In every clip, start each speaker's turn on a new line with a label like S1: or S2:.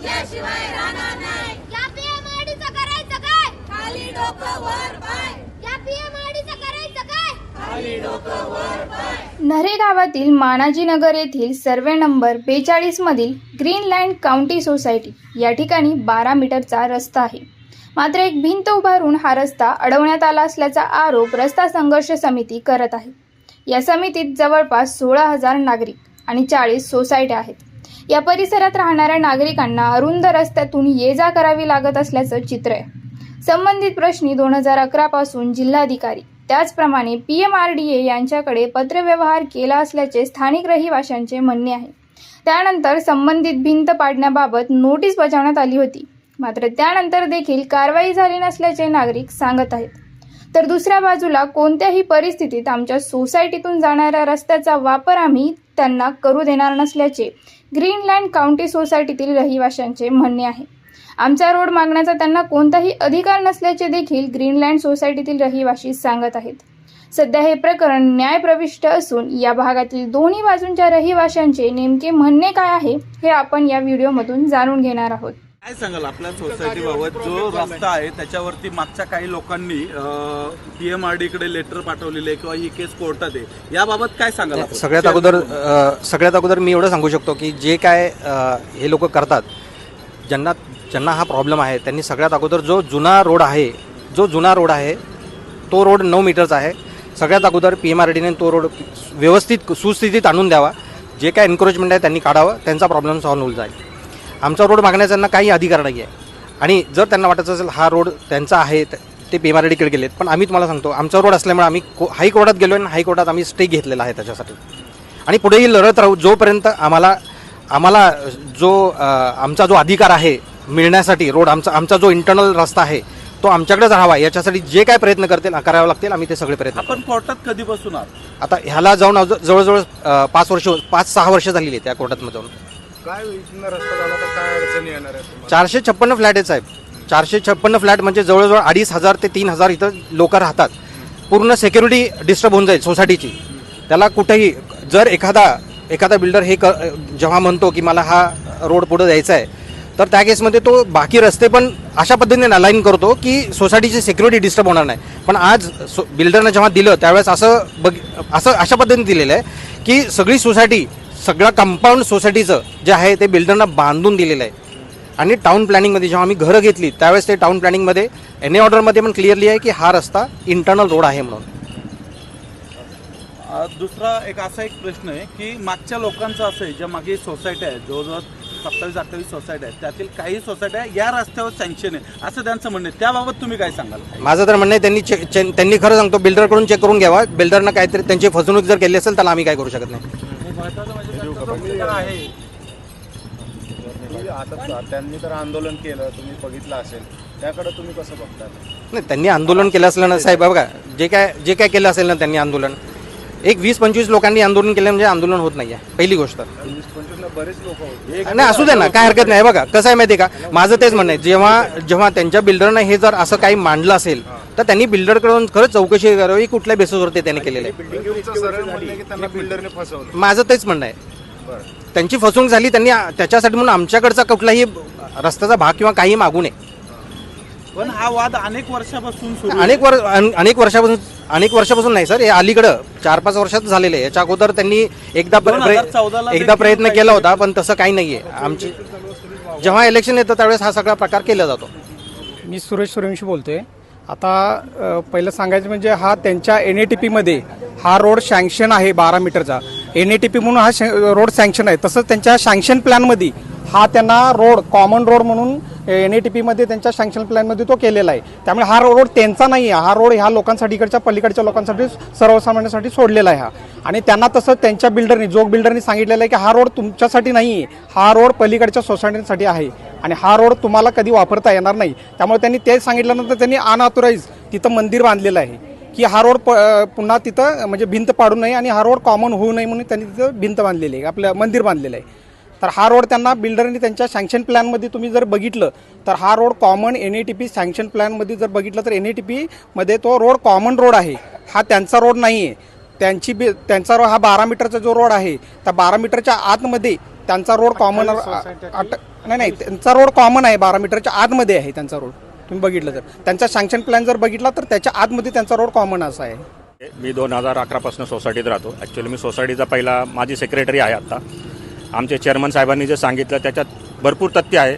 S1: घेतल्याशिवाय राहणार नाही.
S2: या पीएमआरडीचं करायचं काय?
S1: खाली डोकं वर पाय.
S2: या पीएमआरडीचं करायचं काय?
S1: खाली डोकं वर पाय.
S3: नरे गावातील मानाजीनगर येथील सर्वे नंबर बेचाळीस मधील ग्रीनलँड काउंटी सोसायटी या ठिकाणी बारा मीटरचा रस्ता आहे. मात्र एक भिंत उभारून हा रस्ता अडवण्यात आला असल्याचा आरोप रस्ता संघर्ष समिती करत आहे. या समितीत जवळपास सोळा हजार नागरिक आणि चाळीस सोसायट्या आहेत. या परिसरात राहणाऱ्या नागरिकांना अरुंद रस्त्यातून ये जा करावी लागत असल्याचं चित्र आहे. संबंधित प्रश्नी दोन हजार अकरा पासून जिल्हाधिकारी. त्याचप्रमाणे P M R D A यांच्याकडे पत्रव्यवहार केला असल्याचे स्थानिक रहिवाशांचे म्हणणे आहे. त्यानंतर संबंधित भिंत पाडण्याबाबत नोटीस बजावण्यात आली होती. मात्र त्यानंतर देखील कारवाई झाली नसल्याचे नागरिक सांगत आहेत. तर दुसऱ्या बाजूला कोणत्याही परिस्थितीत आमच्या सोसायटीतून जाणाऱ्या रस्त्याचा वापर आम्ही त्यांना करू देणार नसल्याचे ग्रीनलँड काउंटी सोसायटीतील रहिवाशांचे म्हणणे आहे. आमचा रोड मागण्याचा त्यांना कोणताही अधिकार नसल्याचे देखील ग्रीनलँड सोसायटीतील रहिवाशी सांगत आहेत. सध्या हे प्रकरण न्यायप्रविष्ट असून या भागातील दोन्ही बाजूंच्या रहिवाशांचे नेमके म्हणणे काय आहे हे आपण या व्हिडिओमधून जाणून घेणार आहोत.
S4: काय सांगाल आपल्या सोसायटीबाबत जो रस्ता आहे त्याच्यावरती मागच्या काही लोकांनी पीएमआरडी कडे लेटर पाठवलेले किंवा ही केस कोर्टात आहे याबाबत काय सांगाल आपण?
S5: सगळ्यात अगोदर अ, सगळ्यात अगोदर मी एवढं सांगू शकतो की जे काय अ, हे लोक करतात ज्यांना ज्यांना हा प्रॉब्लेम आहे त्यांनी सगळ्यात अगोदर जो जुना रोड आहे जो जुना रोड आहे तो रोड नऊ मीटरचा आहे. सगळ्यात अगोदर पी एम आर डीने तो रोड व्यवस्थित सुस्थितीत आणून द्यावा. जे काय एन्करेजमेंट आहे त्यांनी काढावं त्यांचा प्रॉब्लेम सॉल्व्ह होऊन जाईल. आमचा रोड मागण्याचा त्यांना काही अधिकार नाही आहे आणि जर त्यांना वाटत असेल हा रोड त्यांचा आहे त- ते पी एम आर डीकडे गेलेत पण आम्ही तुम्हाला सांगतो आमचा रोड असल्यामुळे आम्ही को हायकोर्टात गेलो आणि हायकोर्टात आम्ही स्टे घेतलेला आहे त्याच्यासाठी. आणि पुढेही लढत राहू जोपर्यंत आम्हाला आम्हाला जो आमचा जो अधिकार आहे मिळण्यासाठी रोड आमचा आमचा जो इंटरनल रस्ता आहे तो आमच्याकडेच राहावा याच्यासाठी जे काय प्रयत्न करतील करावे लागतील आम्ही ते सगळे प्रयत्न.
S4: आपण कोर्टात कधीपासून आहात?
S5: आता ह्याला जाऊन जवळजवळ पाच वर्ष पाच सहा वर्ष झालेली आहे त्या कोर्टात जाऊन.
S6: काय रस्ता झाला तर काय अडचणी येणार आहे तुम्हाला?
S5: चारशे छप्पन्न फ्लॅट आहे साहेब. चारशे छप्पन्न फ्लॅट म्हणजे जवळजवळ अडीच हजार ते तीन हजार इथं लोक राहतात. पूर्ण सेक्युरिटी डिस्टर्ब होऊन जाईल सोसायटीची त्याला कुठेही जर एखादा एखादा बिल्डर हे क जेव्हा म्हणतो की मला हा रोड पुढे द्यायचा आहे तर त्या केसमध्ये तो बाकी रस्ते पण अशा पद्धतीने अलाईन करतो की सोसायटीची सिक्युरिटी डिस्टर्ब होणार नाही. पण आज सो बिल्डरनं जेव्हा दिलं त्यावेळेस असं बघ असं अशा पद्धतीने दिलेलं आहे की सगळी सोसायटी सगळं कंपाऊंड सोसायटीचं जे आहे ते बिल्डरनं बांधून दिलेलं आहे. आणि टाउन प्लॅनिंगमध्ये जेव्हा आम्ही घरं घेतली त्यावेळेस ते टाउन प्लॅनिंगमध्ये एन ए ऑर्डरमध्ये पण क्लिअरली आहे की हा रस्ता इंटरनल रोड आहे म्हणून.
S4: दुसरा एक असा एक प्रश्न आहे की मागच्या लोकांचं असं आहे ज्या मागे सोसायटी आहेत जवळजवळ सत्तावीस अठ्ठावीस सोसायटी आहेत त्यातील काही सोसायट्या या रस्त्यावर सँक्शन आहे असं त्यांचं म्हणणं आहे. त्याबाबत तुम्ही काय सांगाल?
S5: माझं तर म्हणणं आहे त्यांनी चेक त्यांनी खरं सांगतो बिल्डरकडून चेक करून घ्यावा. बिल्डरनं काहीतरी त्यांची फसवणूक जर केली असेल त्याला आम्ही काय करू शकत नाही.
S6: आता त्यांनी तर आंदोलन केलं तुम्ही बघितलं असेल. त्याकडे तुम्ही कसं बघता
S5: नाही त्यांनी आंदोलन केलं असलं ना साहेब बघा जे काय जे काय केलं असेल ना त्यांनी आंदोलन. एक वीस पंचवीस लोकांनी आंदोलन केलं म्हणजे आंदोलन होत नाही आहे पहिली गोष्ट.
S6: वीस बरेच लोक होते.
S5: नाही असू दे ना काय हरकत नाही बघा कसं आहे माहिती आहे का? माझं तेच म्हणणं आहे जेव्हा जेव्हा त्यांच्या बिल्डरनं हे जर असं काही मांडलं असेल तर त्यांनी बिल्डरकडून खरंच चौकशी करावी कुठल्या बेसिसवरती त्यांनी केलेलं आहे. माझं तेच म्हणणं आहे.
S6: बरं.
S5: त्यांची फसवणूक झाली त्यांनी त्याच्यासाठी म्हणून आमच्याकडचा कुठलाही रस्त्याचा भाग किंवा काही मागू नये.
S4: पण हा वाद अनेक वर्षापासून सुरू आहे.
S5: अनेक वर अन- अनेक वर्षापासून अनेक वर्षापासून नाही सर हे अलीकडं चार पाच वर्षात झालेलं आहे. याच्या अगोदर त्यांनी एकदा प्र-
S4: 2014 ला
S5: एकदा प्रयत्न केला होता पण तसं काही नाहीये. आमची जेव्हा इलेक्शन येतं त्यावेळेस हा सगळा प्रकार केला जातो.
S7: मी सुरेश सूर्यवंशी बोलतोय. आता पहिलं सांगायचं म्हणजे हा त्यांच्या एन ए टी पीमध्ये हा रोड सँक्शन आहे बारा मीटरचा. एन ए टी पी म्हणून हा रोड सँक्शन आहे. तसंच त्यांच्या सँक्शन प्लॅनमध्ये हा त्यांना रोड कॉमन रोड म्हणून एन ए टी पीमध्ये त्यांच्या सँक्शन प्लॅनमध्ये तो केलेला आहे. त्यामुळे हा रोड त्यांचा नाही आहे. हा रोड ह्या लोकांसाठी इकडच्या पलीकडच्या लोकांसाठी सर्वसामान्यांसाठी सोडलेला आहे हा. आणि त्यांना तसं त्यांच्या बिल्डरनी जोग बिल्डरनी सांगितलेलं आहे की हा रोड तुमच्यासाठी नाही आहे. हा रोड पलीकडच्या सोसायटीसाठी आहे. आणि हा रोड तुम्हाला कधी वापरता येणार नाही. त्यामुळे त्यांनी ते सांगितल्यानंतर त्यांनी अनऑथोराईज तिथं मंदिर बांधलेलं आहे. की हा रोड प पुन्हा तिथं म्हणजे भिंत पाडू नये आणि हा रोड कॉमन होऊ नये म्हणून त्यांनी तिथं भिंत बांधलेली आहे. आपलं मंदिर बांधलेलं आहे. तर हा रोड त्यांना बिल्डरनी त्यांच्या सँक्शन प्लॅनमध्ये तुम्ही जर बघितलं तर हा road common N A T P sanction प्लॅनमध्ये जर बघितलं तर एन ए टी पीमध्ये तो रोड कॉमन रोड आहे. हा त्यांचा रोड नाही आहे त्यांची बी त्यांचा रो हा बारा मीटरचा जो रोड आहे त्या बारा मीटरच्या आतमध्ये त्यांचा रोड कॉमन नाही नाही त्यांचा रोड कॉमन आहे बारा मीटरच्या आतमध्ये आहे त्यांचा रोड तुम्ही बघितलं तर. त्यांचा सँक्शन प्लॅन जर बघितला तर त्याच्या आतमध्ये त्यांचा रोड कॉमन असा आहे.
S8: मी दोन हजार अकरापासून सोसायटीत राहतो. ॲक्च्युली मी सोसायटीचा पहिला माझी सेक्रेटरी आहे आत्ता आमचे चेअरमन साहेबांनी जे सांगितलं त्याच्यात भरपूर तथ्य आहे.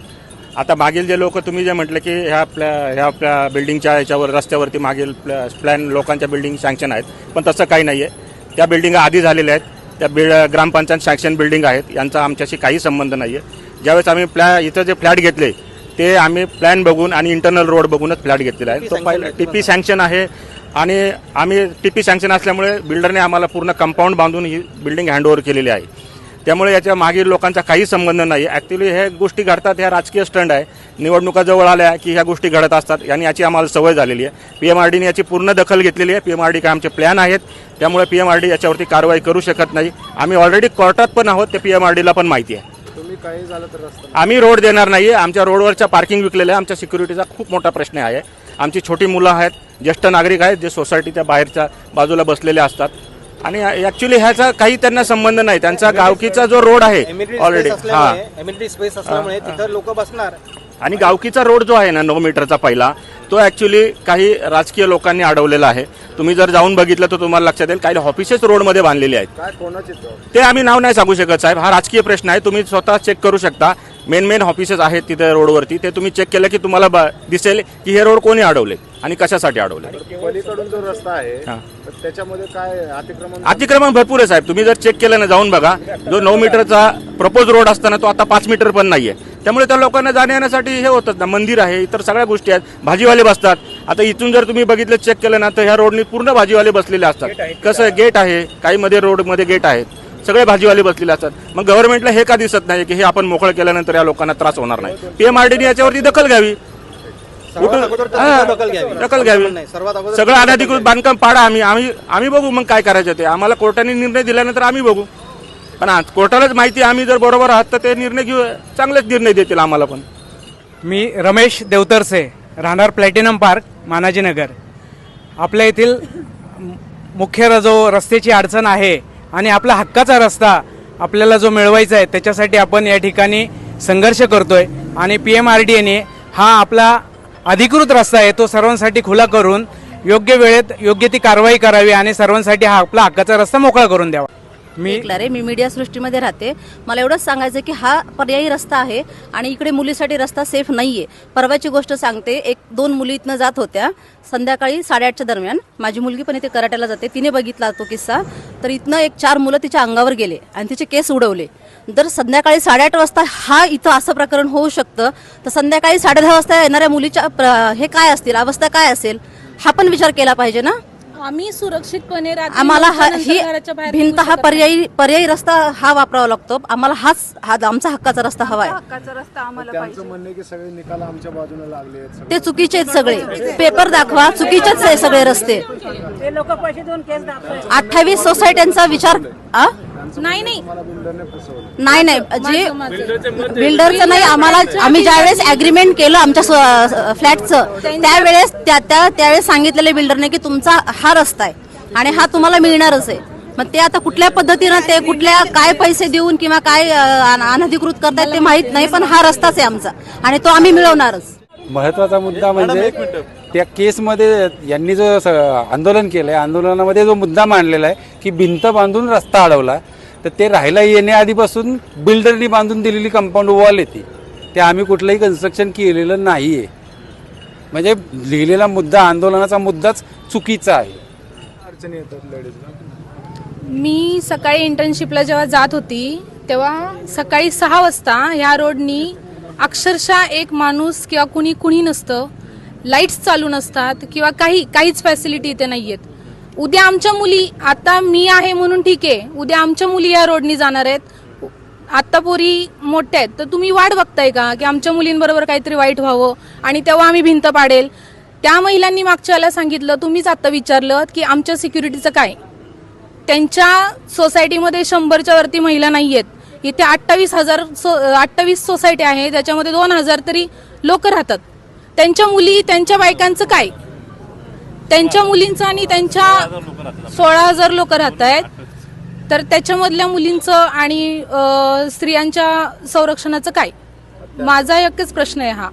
S8: आता मागील जे लोक तुम्ही जे म्हटलं की ह्या आपल्या ह्या आपल्या बिल्डिंगच्या ह्याच्यावर रस्त्यावरती मागील प्लॅ प्लॅन लोकांच्या बिल्डिंग सँक्शन आहेत. पण तसं काही नाही आहे त्या बिल्डिंग आधी झालेल्या आहेत. त्या बिल्ड ग्रामपंचायत सँक्शन बिल्डिंग आहेत. यांचा आमच्याशी काही संबंध नाही आहे ज्यावेळेस आम्ही प्लॅ इथं जे फ्लॅट घेतले ते आम्ही प्लॅन बघून आणि इंटरनल रोड बघूनच फ्लॅट घेतलेला आहे. तो पहिला टी पी सँक्शन आहे आणि आम्ही टी पी सँक्शन असल्यामुळे बिल्डरने आम्हाला पूर्ण कंपाऊंड बांधून ही बिल्डिंग हँडओव्हर केलेली आहे. त्यामुळे याच्या मागील लोकांचा काही संबंध नाही. ॲक्च्युली ह्या गोष्टी घडतात ह्या राजकीय स्टंट आहे. निवडणुका जवळ आल्या की ह्या गोष्टी घडत असतात. आणि याची आम्हाला सवय झालेली आहे. पी एम आर डीने याची पूर्ण दखल घेतलेली आहे. पी एम आर डी काय आमचे प्लॅन आहेत त्यामुळे पी एम आर डी याच्यावरती कारवाई करू शकत नाही. आम्ही ऑलरेडी कोर्टात पण आहोत ते पी एम आर डीला पण माहिती आहे.
S6: तुम्ही काही झालं तर रस्ता
S8: आम्ही रोड देणार नाही आहे आमच्या रोडवरच्या पार्किंग विकलेल्या आहे आमच्या सिक्युरिटीचा खूप मोठा प्रश्न आहे. आमची छोटी मुलं आहेत ज्येष्ठ नागरिक आहेत जे सोसायटीच्या बाहेरच्या बाजूला बसलेले असतात. आणि ॲक्च्युली ह्याचा काही त्यांना संबंध नाही. त्यांचा गावकीचा जो रोड आहे ऑलरेडी हां.
S5: एम्युनिटी स्पेस असल्यामुळे तिथं लोक बसणार.
S8: आणि गावकीचा रोड जो आहे ना नऊ मीटरचा पहिला तो ॲक्च्युली काही राजकीय लोकांनी अडवलेला आहे. तुम्ही जर जाऊन बघितलं तर तुम्हाला लक्षात येईल काही ऑफिसेस रोडमध्ये बांधलेले आहेत? ते? आम्ही नाव नाही सांगू शकत साहेब. हा राजकीय प्रश्न आहे. तुम्ही स्वतः चेक करू शकता. मेन मेन ऑफिसेस आहेत तिथे रोडवरती. ते तुम्ही चेक केलं की तुम्हाला दिसेल की हे रोड कोणी अडवले आणि कशासाठी अडवले.
S6: पलीकडून जो रस्ता आहे
S8: हां.
S6: त्याच्यामध्ये काय अतिक्रमण
S8: अतिक्रमण भरपूर आहे साहेब. तुम्ही जर चेक केलं ना जाऊन बघा. जो नऊ मीटरचा प्रपोज रोड असताना तो आता पाच मीटर पण नाहीये. त्यामुळे त्या लोकांना जाण्या येण्यासाठी हे होतं ना मंदिर आहे इतर सगळ्या गोष्टी आहेत. भाजीवाले बसतात. आता इथून जर तुम्ही बघितलं चेक केलं ना तर ह्या रोडनी पूर्ण भाजीवाले बसलेले असतात. कसं गेट आहे. काही मध्ये रोडमध्ये गेट आहेत. सगळे भाजीवाले बसलेले असतात. मग गव्हर्नमेंटला हे का दिसत नाही की हे आपण मोकळं केल्यानंतर या लोकांना त्रास होणार नाही? पीएमआरडीने याच्यावरती दखल घ्यावी. हां,
S5: दखल घ्यावी.
S8: दखल घ्यावी.
S5: नाही, सर्वात अगोदर
S8: सगळं अनधिकृत बांधकाम पाडा आम्ही. आम्ही आम्ही बघू मग काय करायचं ते. आम्हाला कोर्टाने निर्णय दिल्यानंतर आम्ही बघू. पण आज कोर्टालाच माहिती आम्ही जर बरोबर आहात तर ते निर्णय घेऊ चांगलेच निर्णय देतील आम्हाला पण.
S7: मी रमेश देवतरसे राहणार प्लॅटिनम पार्क मानाजीनगर. आपल्या येथील मुख्य र- जो रस्त्याची अडचण आहे. आणि आपला हक्काचा रस्ता आपल्याला जो मिळवायचा आहे त्याच्यासाठी आपण या ठिकाणी संघर्ष करतोय. आणि पी एम आर डी एने हा आपला अधिकृत रस्ता आहे तो सर्वांसाठी खुला करून योग्य वेळेत योग्य ती कारवाई करावी आणि सर्वांसाठी हा आपला हक्काचा रस्ता मोकळा करून द्यावा. मी
S9: रे मी मीडिया सृष्टीमध्ये राहते. मला एवढंच सांगायचं की हा पर्यायी रस्ता आहे आणि इकडे मुलीसाठी रस्ता सेफ नाहीये. परवाची गोष्ट सांगते एक दोन मुली इथनं जात होत्या. संध्याकाळी साडेआठच्या दरम्यान माझी मुलगी पण इथे कराट्याला जाते. तिने बघितला तो किस्सा. तर इथनं एक चार मुलं तिच्या अंगावर गेले आणि तिचे केस उडवले. जर संध्याकाळी साडेआठ वाजता हा इथं असं प्रकरण होऊ शकतं. तर संध्याकाळी साडेदहा वाजता येणाऱ्या मुलीच्या प्र- हे काय असतील? अवस्था काय असेल? हा पण विचार केला पाहिजे ना?
S10: आम्ही सुरक्षितपणे रात्री
S9: आम्हाला हा ही
S10: नंतर घराच्या बाहेर
S9: भिंत
S10: निघू
S9: हा
S10: शकत
S9: पर्यायी पर्यायी रस्ता हा वापरावा लागतो. आम्हाला हाच हा आमचा हक्काचा रस्ता हवा आहे.
S6: त्यांचं म्हणणं आहे की सगळे निकाल आमच्या बाजूला लागले आहेत सगळे.
S9: ते चुकीचे आहेत सगळे. पेपर दाखवा. चुकीचेच आहे सगळे रस्ते. अठ्ठावीस सोसायट्यांचा विचार आ?
S10: नाही नाही.
S9: नाही नाही. जे. बिल्डरचं नाही आम्हाला आम्ही ज्यावेळेस अग्रीमेंट केलं आमच्या फ्लॅटचं त्यावेळेस त्या त्या- त्यावेळेस सांगितलेलं बिल्डरने की तुमचा हा रस्ता आहे आणि हा तुम्हाला मिळणारच आहे. मग ते आता कुठल्या पद्धतीनं ते कुठल्या काय पैसे देऊन किंवा काय अनधिकृत करतायत ते माहीत नाही पण हा रस्ताच आहे आमचा आणि तो आम्ही मिळवणारच.
S11: महत्त्वाचा मुद्दा म्हणजे त्या केसमध्ये यांनी जो स- आंदोलन केलंय आंदोलनामध्ये जो मुद्दा मांडलेला आहे की भिंत बांधून रस्ता अडवला तर ते राहायला येण्याआधीपासून बिल्डरनी बांधून दिलेली कंपाऊंड वॉल येते ते. आम्ही कुठलंही कन्स्ट्रक्शन केलेलं नाही आहे म्हणजे लिहिलेला मुद्दा आंदोलनाचा मुद्दाच चुकीचा आहे.
S6: अडचणी येतात
S10: मी सकाळी इंटर्नशिपला जेव्हा जात होती तेव्हा सकाळी सहा वाजता ह्या रोडनी अक्षरशः एक माणूस किंवा कुणी कुणी नसतं लाईट्स चालू नसतात किंवा काही काहीच फॅसिलिटी इथे नाही आहेत उद्या आमच्या मुली आता मी आहे म्हणून ठीक आहे. उद्या आमच्या मुली या रोडनी जाणार आहेत. आत्ता पोरी मोठ्या आहेत. तर तुम्ही वाट बघताय का? की आमच्या मुलींबरोबर काहीतरी वाईट व्हावं आणि तेव्हा आम्ही भिंत पाडेल. त्या महिलांनी मागच्या वेळेला सांगितलं तुम्हीच आत्ता विचारलं की आमच्या सिक्युरिटीचं काय? त्यांच्या सोसायटीमध्ये शंभरच्या वरती महिला नाही आहेत इथे अठ्ठावीस हजार सो अठ्ठावीस सोसायटी आहे. त्याच्यामध्ये दोन हजार तरी लोक राहतात. त्यांच्या मुली त्यांच्या बायकांचं काय? त्यांच्या मुलींचं आणि त्यांच्या सोळा हजार लोक राहत आहेत. तर त्याच्यामधल्या मुलींचं आणि स्त्रियांच्या संरक्षणाचं काय? माझा एकच प्रश्न आहे हा.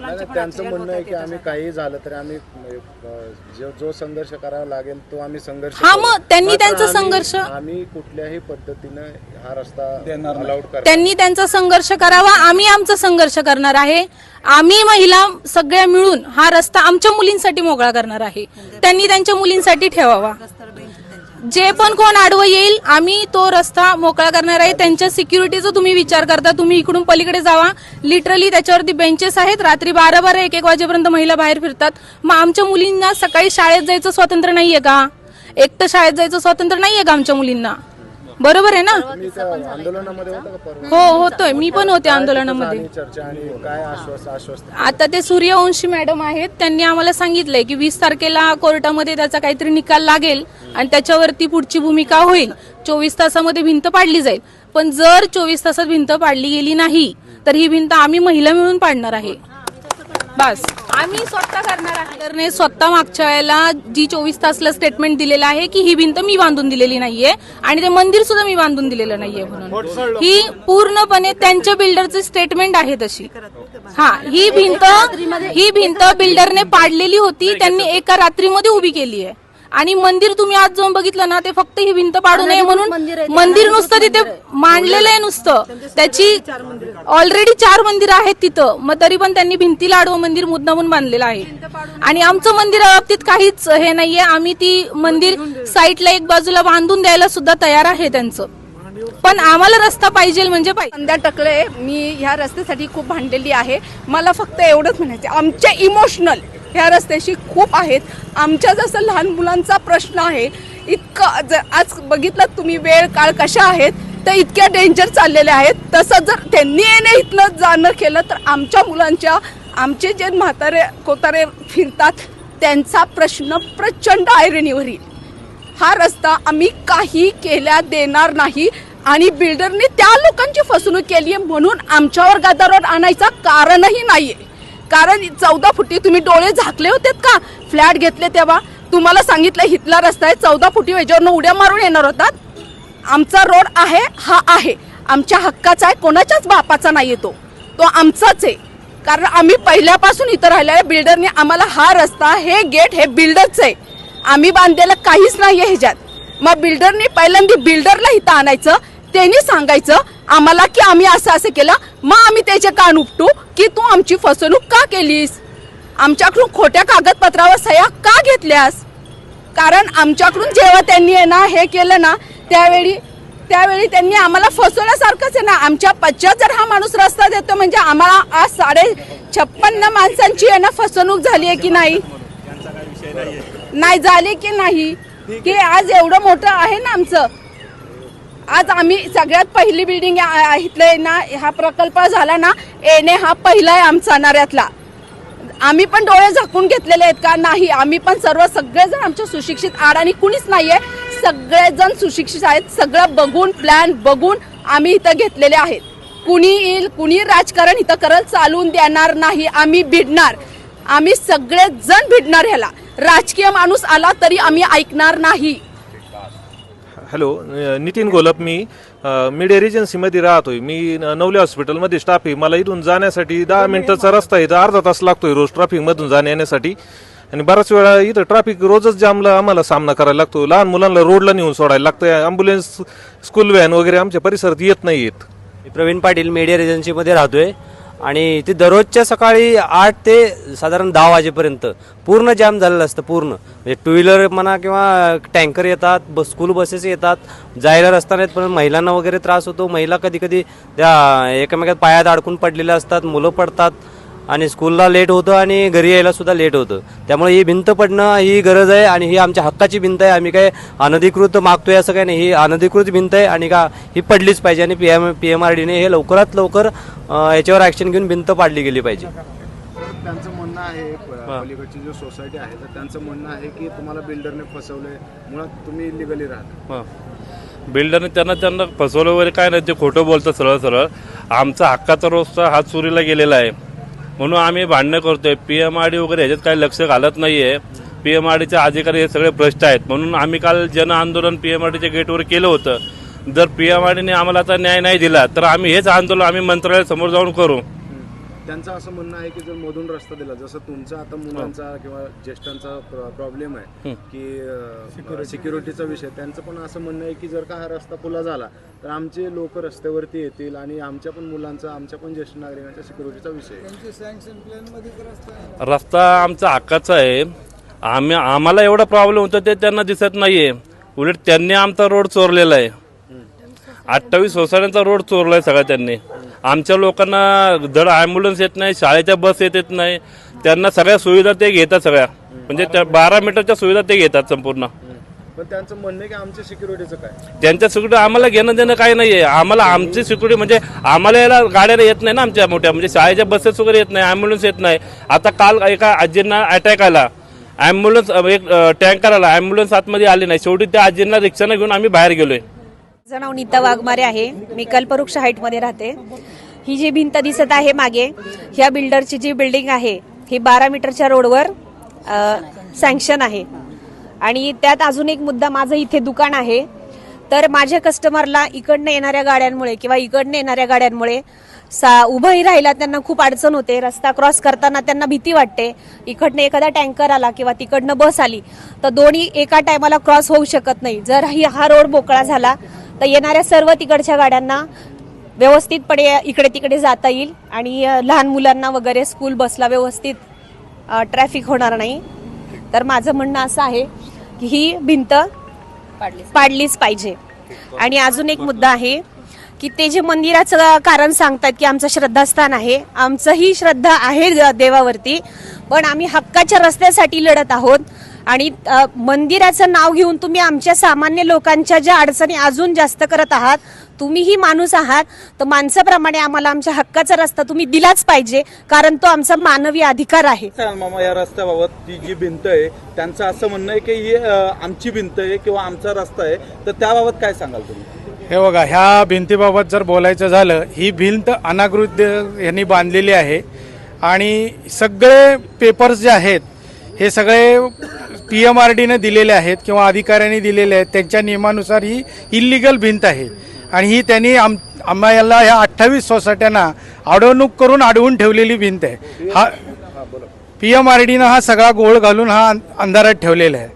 S6: नाही, त्यांचं म्हणणं आहे की आम्ही काही झालं तरी आम्ही अं, जो जो संघर्ष करावा लागेल तो आम्ही संघर्ष
S10: हा,
S6: करू.
S10: मग त्यांनी
S6: मात्र
S10: त्यांचा
S6: आम्ही-
S10: संघर्ष-
S6: आम्ही कुठल्याही पद्धतीनं हा रस्ता अलाउड
S10: त्यांनी त्यांचा संघर्ष करावा आम्ही आमचा संघर्ष करणार आहे. आम्ही महिला सगळ्या मिळून हा रस्ता आमच्या मुलींसाठी मोकळा करणार आहे. त्यांनी त्यांच्या मुलींसाठी ठेवावा. जे पण कोण आडवं येईल आम्ही तो रस्ता मोकळा करणार आहे. त्यांच्या सिक्युरिटीचा तुम्ही विचार करता. तुम्ही इकडून पलीकडे जावा. लिटरली त्याच्यावरती बेंचेस आहेत. रात्री बारा बारा एक एक वाजेपर्यंत महिला बाहेर फिरतात. मग आमच्या मुलींना सकाळी शाळेत जायचं स्वातंत्र्य नाहीये का? एकटं शाळेत जायचं स्वातंत्र्य नाहीये का आमच्या मुलींना? बरोबर आहे ना?
S6: तुम्ही त्या आंदोलनामध्ये होता का परवा?
S10: हो होतोय. मी पण होते आंदोलनामध्ये.
S6: आणि चर्चा आणि काय आश्वास आश्वस्त
S10: आता ते सूर्यवंशी मॅडम आहेत त्यांनी आम्हाला सांगितलंय की वीस तारखेला कोर्टामध्ये त्याचा काहीतरी निकाल लागेल आणि त्याच्यावरती पुढची भूमिका होईल. चोवीस तासामध्ये भिंत पाडली जाईल. पण जर चोवीस तासात भिंत पाडली गेली नाही तर ही भिंत आम्ही महिला मिळून पाडणार आहे. बस. आम्ही स्वतः करणार आहे स्वतः मागच्या वेळेला जी चोवीस तासला स्टेटमेंट दिलेलं आहे की ही भिंत मी बांधून दिलेली नाहीये आणि ते मंदिर सुद्धा मी बांधून दिलेलं नाहीये म्हणून. ही पूर्णपणे त्यांच्या बिल्डरची स्टेटमेंट आहे तशी. हा ही भिंत ही भिंत बिल्डरने पाडलेली होती. त्यांनी एका रात्रीमध्ये उभी केली आहे आणि मंदिर तुम्ही आज जाऊन बघितलं ना ते फक्त ही भिंत पाडू नये म्हणून मंदिर नुसतं तिथे मांडलेलं आहे नुसतं. त्याची ऑलरेडी चार मंदिर आहेत. तिथं. मग तरी पण त्यांनी भिंतीला आडवं मंदिर मुद्दामून बांधलेलं आहे. आणि आमचं मंदिरा बाबतीत काहीच हे नाहीये. आम्ही ती मंदिर साईडला एक बाजूला बांधून द्यायला सुद्धा तयार आहे त्यांचं. पण आम्हाला रस्ता पाहिजे म्हणजे पाहिजे.
S12: संध्या टकले मी ह्या रस्त्यासाठी खूप भांडलेली आहे. मला फक्त एवढंच म्हणायचं आमच्या इमोशनल ह्या रस्त्याशी खूप आहेत. आमच्या जसं लहान मुलांचा प्रश्न आहे इतकं जर आज बघितलं तुम्ही वेळ काळ कशा आहेत तर इतक्या डेंजर चाललेले आहेत. तसं जर त्यांनी येणे इथलं जाणं केलं तर आमच्या मुलांच्या आमचे जे म्हातारे कोतारे फिरतात त्यांचा प्रश्न प्रचंड आयरणीवर येईल हा रस्ता आम्ही काही केल्या देणार नाही आणि बिल्डरने त्या लोकांची फसवणूक केली आहे म्हणून आमच्यावर गदारोड आणायचा कारणही नाही आहे कारण चौदा फुटी तुम्ही डोळे झाकले होतेत का? फ्लॅट घेतले तेव्हा. तुम्हाला सांगितलं हितला रस्ता आहे चौदा फुटी वेजेवरनं उड्या मारून येणार होतात. आमचा रोड आहे हा आहे. आमच्या हक्काचा आहे कोणाच्याच बापाचा नाही येतो तो आमचाच आहे. कारण आम्ही पहिल्यापासून इथं राहिलेल्या बिल्डरने आम्हाला हा रस्ता हे गेट हे बिल्डरच आहे. आम्ही बांधलेलं काहीच नाही आहे ह्याच्यात. मग बिल्डरने पहिल्यांदा बिल्डरला इथं आणायचं त्यांनी सांगायचं आम्हाला की आम्ही असं असं केलं. मग आम्ही त्याचे कान उपटू की तू आमची फसवणूक का केलीस? आमच्याकडून खोट्या कागदपत्रावर सह्या का घेतल्यास? कारण आमच्याकडून जेव्हा त्यांनी आहे ना हे केलं ना त्यावेळी त्यावेळी त्यांनी आम्हाला फसवल्यासारखंच आहे ना. आमच्या पश्चात जर हा माणूस रस्ता देतो म्हणजे आम्हाला आज साडे छप्पन्न माणसांची आहे ना फसवणूक झाली आहे की नाही? नाही झाली की नाही? की आज एवढं मोठं आहे ना आमचं? आज आम्ही सगळ्यात पहिली बिल्डिंग इथलं ना हा प्रकल्प झाला ना येणे हा पहिला आहे आमचा नाऱ्यातला आम्ही पण डोळे झाकून घेतलेले आहेत का? नाही. आम्ही पण सर्व सगळेजण आमच्या सुशिक्षित आड आणि कुणीच नाहीये. सगळेजण सुशिक्षित आहेत. सगळं बघून प्लॅन बघून आम्ही इथं घेतलेले आहेत. कुणी येईल कुणी राजकारण इथं करत चालून देणार नाही. आम्ही भिडणार. आम्ही सगळेजण भिडणार ह्याला. राजकीय माणूस आला तरी आम्ही ऐकणार नाही.
S13: हॅलो नितीन गोलप मी मीडिया एजन्सीमध्ये राहतोय. मी नवले हॉस्पिटलमध्ये स्टाफ आहे. मला इथून जाण्यासाठी दहा मिनिटाचा रस्ता आहे. तर अर्धा तास लागतोय रोज ट्रॅफिकमधून जाण्या येण्यासाठी. आणि बऱ्याच वेळा इथं ट्रॅफिक रोजच जामला आम्हाला सामना करायला लागतो. लहान मुलांना रोडला नेऊन सोडायला लागतं ॲम्ब्युलन्स स्कूल व्हॅन वगैरे आमच्या परिसरात येत नाही आहेत
S14: मी प्रवीण पाटील मीडिया एजन्सीमध्ये राहतोय. आणि ते दररोजच्या सकाळी आठ ते साधारण दहा वाजेपर्यंत पूर्ण जाम झालेलं असतं पूर्ण. म्हणजे टू व्हीलर म्हणा किंवा टँकर येतात बस स्कूल बसेस येतात जायला रस्ता नाहीत पण महिलांना वगैरे त्रास होतो. महिला कधी कधी त्या एकमेकात पायात अडकून पडलेल्या असतात मुलं पडतात. आणि स्कूलला लेट होतं आणि घरी यायला सुद्धा लेट होतं. त्यामुळे ही भिंत पडणं ही गरज आहे आणि ही आमच्या हक्काची भिंत आहे. आम्ही काय अनधिकृत मागतोय असं काही नाही. ही अनधिकृत भिंत आहे आणि का ही पडलीच पाहिजे आणि P M P M R डीने हे लवकरात लवकर याच्यावर ॲक्शन घेऊन भिंत पाडली गेली पाहिजे.
S6: त्यांचं म्हणणं आहे पलीकडची जो सोसायटी आहे तर त्यांचं म्हणणं आहे की तुम्हाला बिल्डरने फसवलंय मुळात तुम्ही इलिगली राहता.
S15: बिल्डरने त्यांना त्यांना फसवलं वगैरे काय नाही ते खोटं बोलतं सरळ सरळ. आमचा हक्काचा रस्ता हा चोरीला गेलेला आहे. म्हणून आम्ही भांडणं करतोय. पी एम आर डी वगैरे ह्याच्यात काही लक्ष घालत नाही आहे पी एम आर डीचे अधिकारी हे सगळे भ्रष्ट आहेत. म्हणून आम्ही काल जन आंदोलन पी एम आर डीच्या गेटवर केलं होतं. जर पी एम आर डीने आम्हाला आता न्याय नाही दिला तर आम्ही हेच आंदोलन आम्ही मंत्रालयासमोर जाऊन करू.
S6: त्यांचं असं म्हणणं आहे की जर मधून रस्ता दिला जसं तुमचा आता मुलांचा किंवा ज्येष्ठांचा प्रॉब्लेम आहे की सिक्युरिटीचा विषय त्यांचं पण असं म्हणणं आहे की जर का हा रस्ता खुला झाला तर आमचे लोक रस्त्यावरती येतील आणि आमच्या पण मुलांचा आमच्या पण ज्येष्ठ नागरिकांच्या सिक्युरिटीचा विषय आहे.
S15: रस्ता आमचा हक्काचा आहे. आम्ही आम्हाला एवढा प्रॉब्लेम होता ते त्यांना दिसत नाहीये. उलट त्यांनी आमचा रोड चोरलेला आहे. अठ्ठावीस सोसायट्यांचा रोड चोरलाय सगळा त्यांनी. आमच्या लोकांना धड ॲम्ब्युलन्स येत नाही शाळेच्या बस येत येत नाही त्यांना सगळ्या सुविधा ते घेतात सगळ्या. म्हणजे त्या बारा मीटरच्या सुविधा ते घेतात संपूर्ण.
S6: पण त्यांचं म्हणणं आहे की आमच्या सिक्युरिटीचं काय?
S15: त्यांच्या सिक्युरिटी आम्हाला घेणं देणं काही नाहीये. आम्हाला आमची सिक्युरिटी म्हणजे आम्हाला याला गाड्या येत नाही ना आमच्या मोठ्या. म्हणजे शाळेच्या बसेस वगैरे येत नाही ॲम्ब्युलन्स येत नाही. आता काल एका आजींना अटॅक आला. ॲम्ब्युलन्स एक टँकर आला. ॲम्ब्युलन्स आतमध्ये आली नाही. शेवटी त्या आजींना रिक्षानं घेऊन आम्ही बाहेर गेलोय.
S16: माझं नाव नीता वाघमारे आहे. मी कल्पवृक्ष हाईटमध्ये राहते. ही जी भिंत दिसत आहे मागे ह्या बिल्डरची जी बिल्डिंग आहे ही बारा मीटरच्या रोडवर सँक्शन आहे. आणि त्यात अजून एक मुद्दा माझं इथे दुकान आहे. तर माझ्या कस्टमरला इकडनं येणाऱ्या गाड्यांमुळे किंवा इकडनं येणाऱ्या गाड्यांमुळे सा उभंही राहिला त्यांना खूप अडचण होते. रस्ता क्रॉस करताना त्यांना भीती वाटते. इकडनं एखादा टँकर आला किंवा तिकडनं बस आली तर दोन्ही एका टायमाला क्रॉस होऊ शकत नाही. जर ही हा रोड मोकळा झाला तर येणाऱ्या सर्व तिकडच्या गाड्यांना व्यवस्थितपणे इकडे तिकडे जाता येईल आणि लहान मुलांना वगैरे स्कूल बसला व्यवस्थित ट्रॅफिक होणार नाही. तर माझं म्हणणं असं आहे की ही भिंत पाडलीच पाहिजे. आणि अजून एक मुद्दा आहे की ते जे मंदिराचं कारण सांगतात की आमचं श्रद्धास्थान आहे आमचंही श्रद्धा आहे देवावरती पण आम्ही हक्काच्या रस्त्यासाठी लढत आहोत. आणि मंदिराचं नाव घेऊन तुम्ही आमच्या सामान्य लोकांच्या ज्या अडचणी अजून जास्त करत आहात तुम्हीही माणूस आहात तर माणसाप्रमाणे आम्हाला आमच्या हक्काचा रस्ता तुम्ही दिलाच पाहिजे कारण तो आमचा मानवी अधिकार आहे.
S4: मामा या रस्त्याबाबत ती जी भिंत आहे त्यांचं असं म्हणणं आहे की ही आमची भिंत आहे किंवा आमचा रस्ता आहे तर त्याबाबत काय सांगाल तुम्ही?
S7: हे बघा ह्या भिंतीबाबत जर बोलायचं झालं ही भिंत अनागृत यांनी बांधलेली आहे. आणि सगळे पेपर्स जे आहेत हे सगळे पी एम आर डीने दिलेले आहेत किंवा अधिकाऱ्यांनी दिलेले आहेत. त्यांच्या नियमानुसार ही इल्लिगल भिंत आहे. आणि ही त्यांनी आम आम्हाला ह्या अठ्ठावीस सोसायट्यांना अडवणूक करून अडवून ठेवलेली भिंत आहे. हा पी एम आर डीनं हा सगळा गोळ घालून हा अंधारात ठेवलेला आहे.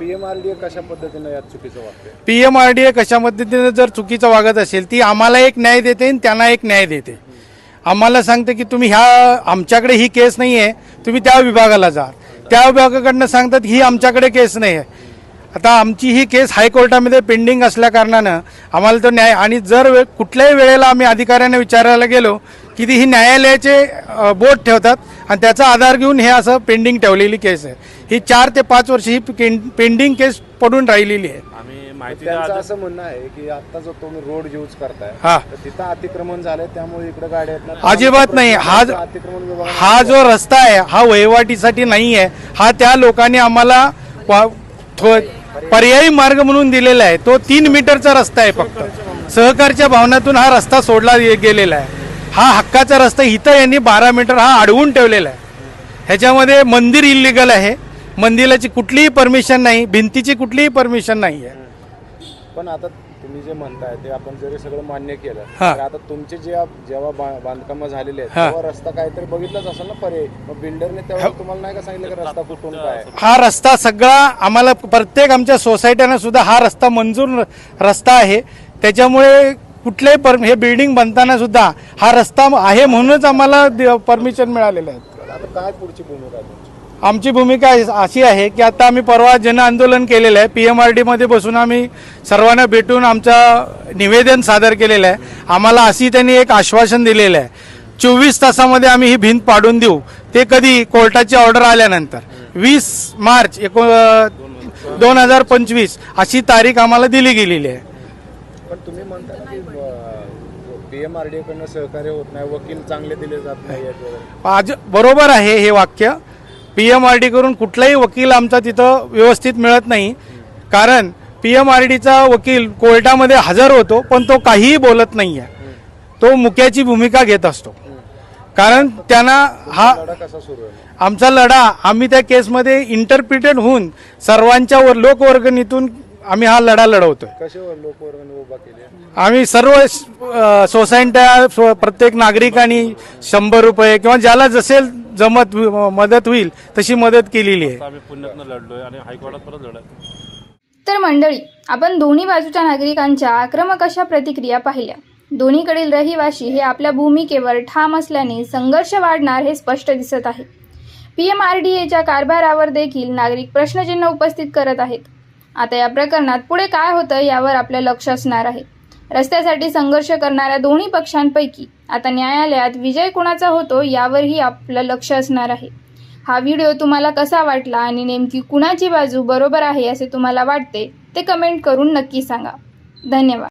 S6: पीएमआरडीए कशा पद्धतीनं यात चुकीचं वागते
S7: P M R D A कशा पद्धतीने जर चुकीचं वागत असेल ती आम्हाला एक न्याय देते आणि त्यांना एक न्याय देते. आम्हाला सांगते की तुम्ही ह्या आमच्याकडे ही केस नाही आहे तुम्ही त्या विभागाला जा. त्या विभागाकडनं सांगतात ही आमच्याकडे केस नाही आहे आता आमची ही केस हायकोर्टामध्ये पेंडिंग असल्या कारणानं आम्हाला तो न्याय आणि जर वे- कुठल्याही वेळेला आम्ही अधिकाऱ्यांना विचारायला गेलो की ती ही न्यायालयाचे बोट ठेवतात आणि त्याचा आधार घेऊन हे असं पेंडिंग ठेवलेली केस आहे. ही चार ते पाच वर्ष ही पें- पेंडिंग केस पडून राहिलेली आहे.
S15: माहिती
S6: त्यांचं असं म्हणणं आहे की आता जो तुम्ही रोड यूज करताय
S7: हा.
S6: तर तिथं अतिक्रमण झालंय त्यामुळे इकडे गाड्या येत.
S7: अजिबात नाही. हा ज-
S6: अतिक्रमण विभागाने
S7: हा जो रस्ता आहे हा वहिवाटीसाठी नाही आहे. हा त्या लोकांनी आम्हाला वा- थो- पर्यायी मार्ग म्हणून दिलेला आहे. तो तीन मीटरचा रस्ता आहे फक्त. सहकारच्या भावनातून हा रस्ता सोडला गे- गेलेला आहे. हा हक्काचा रस्ता इथं यांनी बारा मीटर हा अडवून ठेवलेला आहे. ह्याच्यामध्ये मंदिर इलिगल आहे. मंदिराची कुठलीही परमिशन नाही. भिंतीची कुठलीही परमिशन नाही आहे.
S6: पण आता तुम्ही जे म्हणताय ते आपण जरी सगळं मान्य केलं
S7: हा.
S6: तर आता तुमचे जे जेव्हा बा- बांधकामं झालेले आहेत
S7: हा.
S6: तेव्हा रस्ता काहीतरी बघितलाच असेल ना पर्याय? मग बिल्डरने तेव्हा तुम्हाला नाही का सांगितलं की रस्ता कुठून काय
S7: हा रस्ता सगळा आम्हाला प्रत्येक आमच्या सोसायट्यांना सुद्धा हा रस्ता मंजूर रस्ता आहे. त्याच्यामुळे कुठल्याही पर हे बिल्डिंग बांधताना सुद्धा हा रस्ता आहे म्हणूनच आम्हाला परमिशन मिळालेलं आहे.
S6: आता काय पुढची भूमिका आहे तुमची?
S7: आमची भूमिका अशी- आहे की आता आम्ही परवा जन आंदोलन केलेलं आहे. पी एम आर डीमध्ये बसून आम्ही सर्वांना भेटून आमचं निवेदन सादर केलेलं आहे. आम्हाला अशी त्यांनी एक आश्वासन दिलेलं आहे. चोवीस तासामध्ये आम्ही ही भिंत पाडून देऊ. ते कधी कोर्टाची ऑर्डर आल्यानंतर. वीस मार्च एको दोन हजार पंचवीस अशी तारीख आम्हाला दिली गेलेली आहे.
S6: पण तुम्ही म्हणता की पीएमआरडीए कडनं सहकार्य होत नाही. वकील चांगले दिले जात नाही
S7: आज बरोबर आहे हे वाक्य. पी एम आर डी करून कुठलाही वकील आमचा तिथं व्यवस्थित मिळत नाही. कारण पी एम आर डीचा वकील कोर्टामध्ये हजर होतो पण तो काहीही बोलत नाही आहे तो मुक्याची भूमिका घेत असतो. कारण त्यांना हा आमचा लढा आम्ही त्या केसमध्ये इंटरप्रिटेड होऊन सर्वांच्या वर लोकवर्गणीतून आम्ही हा लढा लढवतोय.
S6: कशावर लोकवर्गणी उभा केली
S7: आम्ही सर्व अ, सोसायट्या स्व- प्रत्येक नागरिकांनी शंभर रुपये किंवा ज्याला जसे जमत मदत होईल तशी मदत केलेली आहे.
S15: आम्ही पुण्यातनं लढलोय आणि हायकोर्टात परत लढाय
S3: तर मंडळी आपण दोन्ही बाजूच्या नागरिकांच्या आक्रमक अशा प्रतिक्रिया पाहिल्या. दोन्हीकडील रहिवाशी हे आपल्या भूमिकेवर ठाम असल्याने संघर्ष वाढणार हे स्पष्ट दिसत आहे. पी एम आर डी एच्या कारभारावर देखील नागरिक प्रश्नचिन्ह उपस्थित करत आहेत. आता या प्रकरणात पुढे काय होतं यावर आपलं लक्ष असणार आहे. रस्त्यासाठी संघर्ष करणाऱ्या दोन्ही पक्षांपैकी आता न्यायालयात विजय कुणाचा होतो यावरही आपलं लक्ष असणार आहे. हा व्हिडिओ तुम्हाला कसा वाटला आणि नेमकी कुणाची बाजू बरोबर आहे असे तुम्हाला वाटते ते कमेंट करून नक्की सांगा. धन्यवाद.